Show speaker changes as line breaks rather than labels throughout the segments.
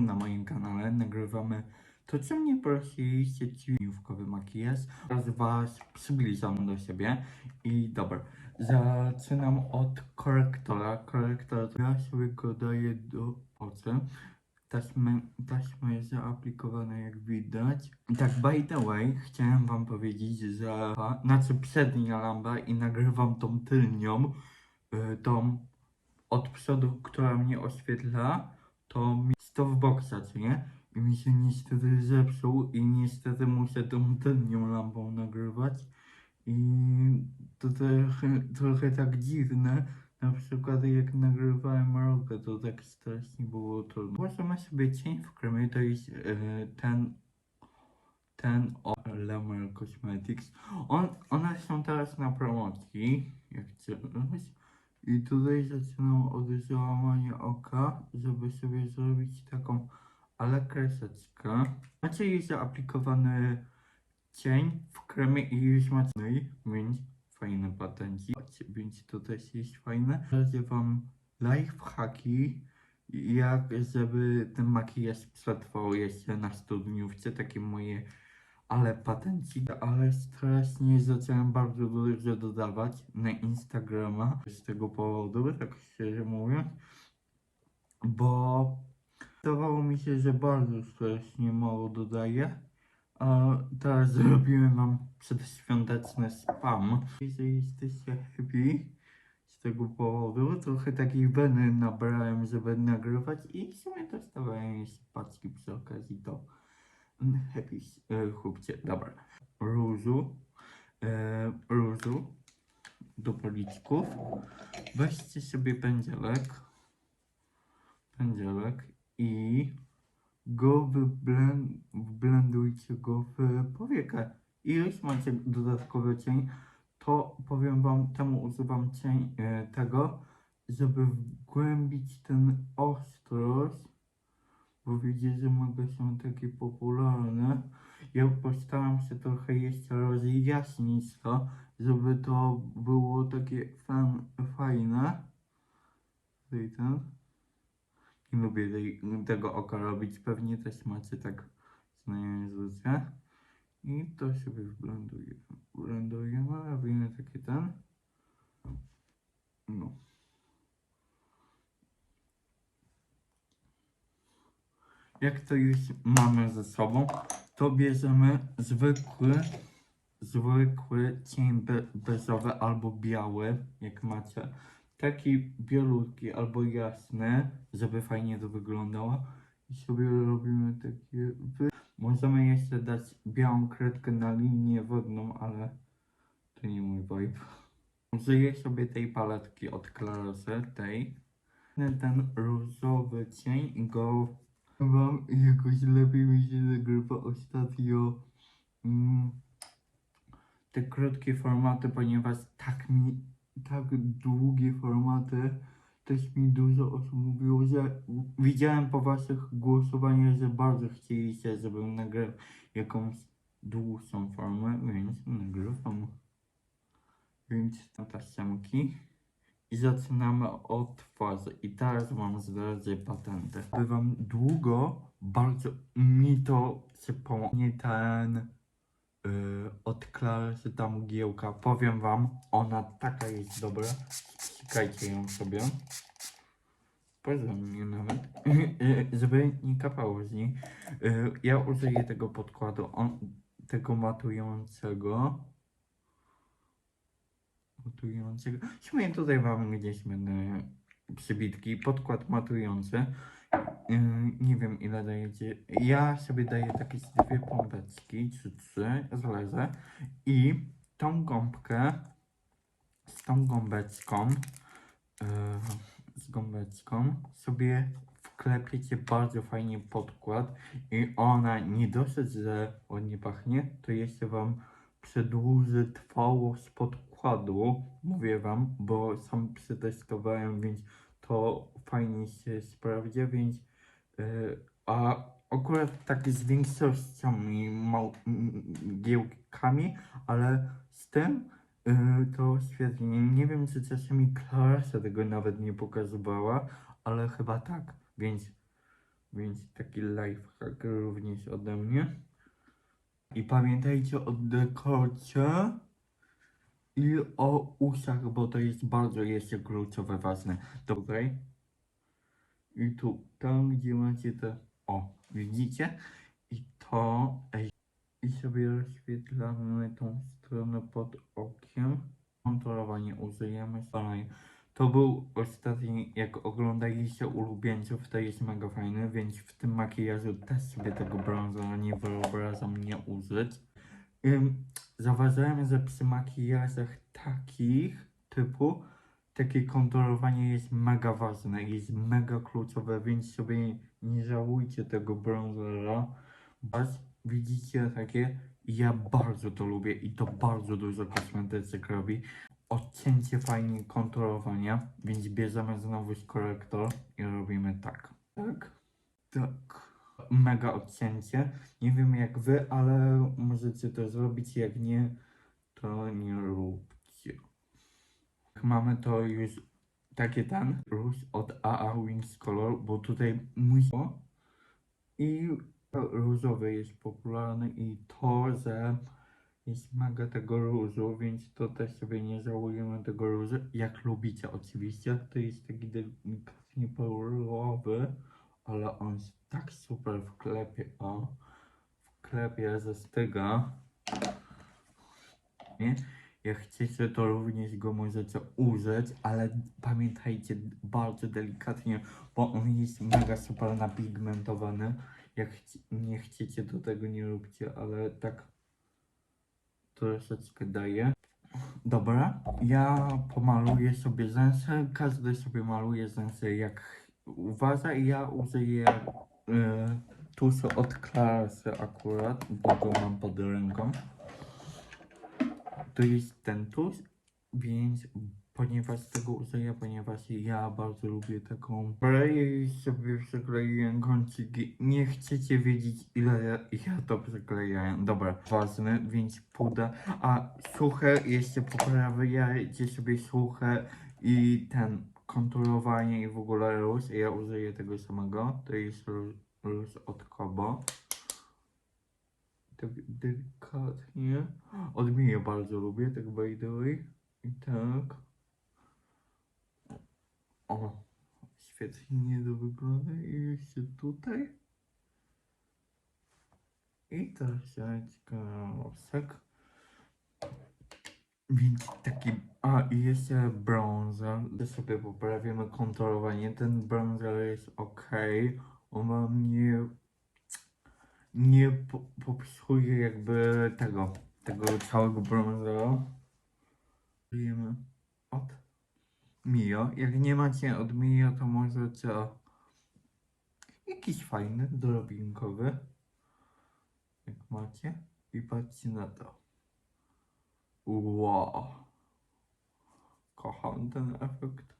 na moim kanale nagrywamy to, co mnie prosiliście, czyli miłówkowy makijaż. Teraz was przybliżam do siebie i dobra, zaczynam od korektora. Korektor, ja sobie go daję do oczu. Taśmy, taśma jest zaaplikowana jak widać. Tak by the way, chciałem wam powiedzieć, że znaczy przednia lamba i nagrywam tą tylnią, y, tą od przodu, która mnie oświetla, to mi boxa, co nie? I mi się niestety zepsuł i niestety muszę tą tylnią lampą nagrywać. I to trochę, trochę tak dziwne. Na przykład jak nagrywałem rogę, to tak strasznie było trudno. Możemy sobie cień w kremie, to jest e, ten ten od Cosmetics. On, one są teraz na promocji, jak coś. I tutaj zaczynam od załamania oka, żeby sobie zrobić taką ale kreseczkę. Macie już zaaplikowany cień w kremie i już macie, więc fajny patencik, więc to też jest fajne. Razie wam life hacki, jak żeby ten makijaż przetrwał jeszcze na studniówce, takie moje ale patencik, ale strasznie zacząłem bardzo dużo dodawać na Instagrama z tego powodu, tak szczerze mówiąc, bo Wydawało mi się, że bardzo strasznie mało dodaję. A teraz zrobiłem wam przedświąteczny spam. Jeżeli jesteście happy z tego powodu, trochę takiej weny nabrałem, żeby nagrywać i w sumie dostawałem jeszcze paczki przy okazji to happy e, chłopcie. Dobra. Różu. E, do policzków. Weźcie sobie pędzelek. Pędzelek i go wblendujcie go w powiekę. I już macie dodatkowy cień, to powiem wam, temu używam cień e, tego, żeby wgłębić ten ostrość, bo że mega są takie popularne. Ja postaram się trochę jeszcze rozjaśnić to, żeby to było takie fan, fajne. Tutaj ten. Nie lubię tej, tego oka robić, pewnie też macie tak znajomi życie. I to sobie wblenduje. Blendujemy, robimy taki ten. No. Jak to już mamy ze sobą, to bierzemy zwykły, zwykły cień be, beżowy albo biały, jak macie taki bielutki albo jasny, żeby fajnie to wyglądało. I sobie robimy takie. Możemy jeszcze dać białą kredkę na linię wodną, ale to nie mój vibe. Użyję sobie tej paletki od Clarosy, tej. Ten różowy cień go wam jakoś lepiej mi się nagrywa ostatnio. Mm, te krótkie formaty, ponieważ tak mi tak długie formaty. Też mi dużo osób mówiło, że widziałem po waszych głosowaniach, że bardzo chcieliście, żebym nagrał jakąś dłuższą formę, więc nagrywam. Więc na taśmki. I zaczynamy od twarzy. I teraz wam zdradzę patenty. Bywam długo, bardzo mi to przypomnie ten yy, od Clarysy ta mgiełka. Powiem wam, ona taka jest dobra. Ściskajcie ją sobie. Poza mnie nawet, żeby nie kapało z niej. Yy, ja użyję tego podkładu, on, tego matującego. Matującego. Śmieję tutaj wam gdzieś będę przybitki. Podkład matujący. Yy, nie wiem ile dajecie. Ja sobie daję takie dwie pompeczki, czy trzy, zależy. I tą gąbkę z tą gąbeczką, yy, z gąbeczką sobie wklepiecie bardzo fajnie podkład i ona nie dosyć, że ładnie pachnie, to jeszcze wam przedłuży trwałość podkładu, mówię wam, bo sam przetestowałem, więc to fajnie się sprawdza, więc yy, a akurat tak z większościami mał- mgiełkami, ale z tym yy, to świetnie. Nie wiem, czy czasami Clarissa tego nawet nie pokazywała, ale chyba tak, więc Więc taki lifehack również ode mnie. I pamiętajcie o dekocie i o uszach, bo to jest bardzo jeszcze kluczowe, ważne. Dobrej. I tu, tam gdzie macie te, o, widzicie? I to, i sobie rozświetlamy tą stronę pod okiem. Kontrolowanie użyjemy dalej. To był ostatni, jak oglądaliście ulubieńców, to jest mega fajny, więc w tym makijażu też sobie tego brązera nie wyobrażam nie użyć. Ym, zauważyłem, że przy makijażach takich typu takie kontrolowanie jest mega ważne, jest mega kluczowe, więc sobie nie żałujcie tego bronzera. Bas, widzicie takie? Ja bardzo to lubię i to bardzo dużo kosmetyczek robi. Odcięcie fajnie kontrolowania, więc bierzemy znowu korektor i robimy tak. Tak. Tak. Mega odcięcie. Nie wiem jak wy, ale możecie to zrobić. Jak nie, to nie róbcie. Mamy to już takie ten róż od AA Wings Color, bo tutaj musi i różowy jest popularny i to, że jest mega tego różu, więc też sobie nie żałujemy tego różu. Jak lubicie oczywiście, to jest taki delikatnie pearlowy, ale on tak super w klepie, o, w klepie ze styga. Nie? Jak chcecie, to również go możecie użyć, ale pamiętajcie bardzo delikatnie, bo on jest mega super napigmentowany. Jak nie chcecie, to tego nie róbcie, ale tak troszeczkę daje. Dobra, ja pomaluję sobie rzęsy, każdy sobie maluje rzęsy jak uważa i ja użyję y, tuszu od Clarsy akurat, bo go mam pod ręką. To jest ten tusz, więc ponieważ tego użyję, ponieważ ja bardzo lubię taką breję i sobie przykleiłem kąciki. Nie chcecie wiedzieć ile ja, ja to przyklejałem. Dobra, ważne, więc puda. A suche jeszcze poprawiajcie sobie suche i ten kontrolowanie i w ogóle róż. Ja użyję tego samego. To jest róż, róż od Kobo. Tak delikatnie. Odmienię bardzo lubię, tak by the way. I tak. O, świetnie to wygląda. I jeszcze tutaj. I troszeczkę rosek. Więc taki. A, i jeszcze bronzer. To sobie poprawimy kontrolowanie. Ten bronzer jest ok. On ma mnie. Nie po, popsuje jakby tego. Tego całego bronzera. Wiemy od Mio. Jak nie macie od Mio, to możecie jakiś fajny, drobinkowy. Jak macie. I patrzcie na to. Wow. Kocham ten efekt.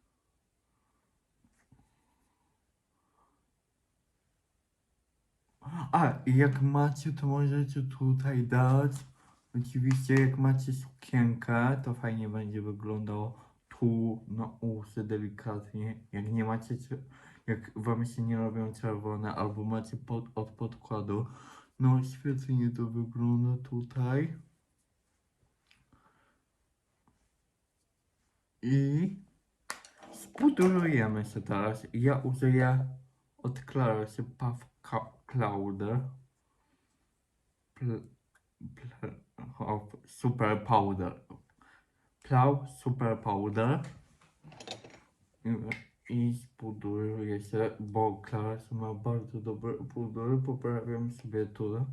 A, jak macie, to możecie tutaj dać. Oczywiście, jak macie sukienkę, to fajnie będzie wyglądało tu na uszy delikatnie. Jak nie macie, cie- jak wam się nie robią czerwone, albo macie pod, od podkładu, no świetnie to wygląda tutaj. I spudrujemy się teraz. Ja użyję od Clarosy Puff Ca- Clouder. Pl, pl, super powder. Plow super powder. I- spuduruję się, bo Clarus ma bardzo dobre pudery. Poprawiam sobie tu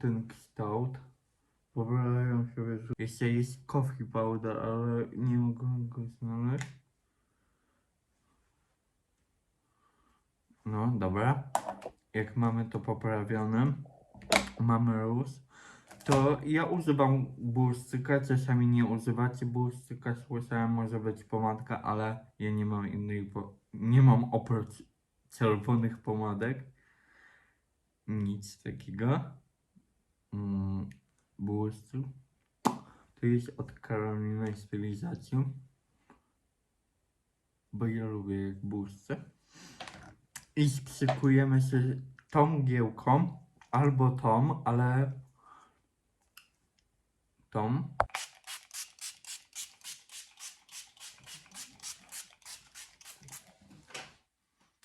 ten kształt. Poprawiam sobie. tu- Jeszcze jest coffee powder, ale nie mogę go znaleźć. No, dobra. Jak mamy to poprawione, mamy róż, to ja używam błyszczyka, czasami nie używacie błyszczyka, słyszałem, może być pomadka, ale ja nie mam innej, nie mam oprócz czerwonych pomadek nic takiego. Mm, błyszczyk. To jest od Karoliny stylizacji, bo ja lubię jak. I sprzykujemy się tą giełką albo tą, ale tą.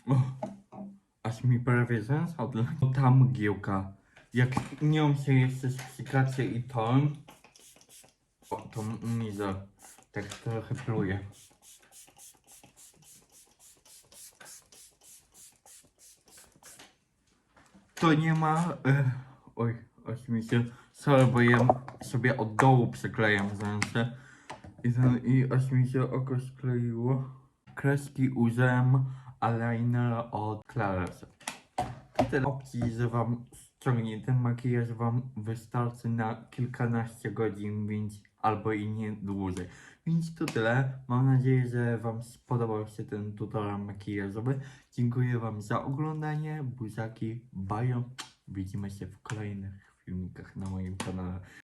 O, aż mi prawie sens odleciał. Ta mgiełka. Jak nią się jeszcze sprzykacie i tą, o, to mi za tak trochę pluje. To nie ma. E, oj, aż mi się. Sorry, bo ja sobie od dołu przyklejam rzęsy. I, ten, I aż mi się oko skleiło. Kreski użyłem eyeliner od Clarence. Tyle opcji, że wam ściągnie ten makijaż wam wystarczy na kilkanaście godzin, więc albo i nie dłużej. Więc to tyle. Mam nadzieję, że wam spodobał się ten tutorial makijażowy. Dziękuję wam za oglądanie. Buziaki, bajo. Widzimy się w kolejnych filmikach na moim kanale.